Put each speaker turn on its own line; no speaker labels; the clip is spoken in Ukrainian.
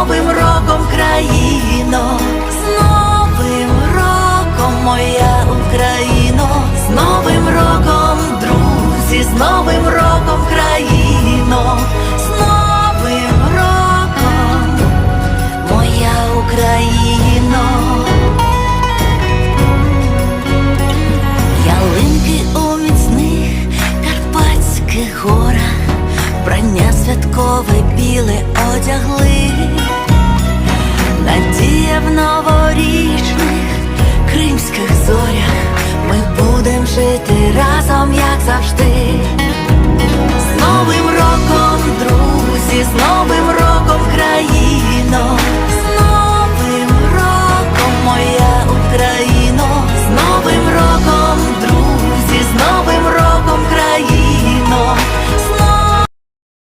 Новим роком країно, з новим роком моя Україно, з новим роком друзі, з новим роком країно, з новим роком моя Україно, ялинки у міцних карпатських горах, брання святкове біле одягли новорічних кримських зорях. Ми будем жити разом, як завжди.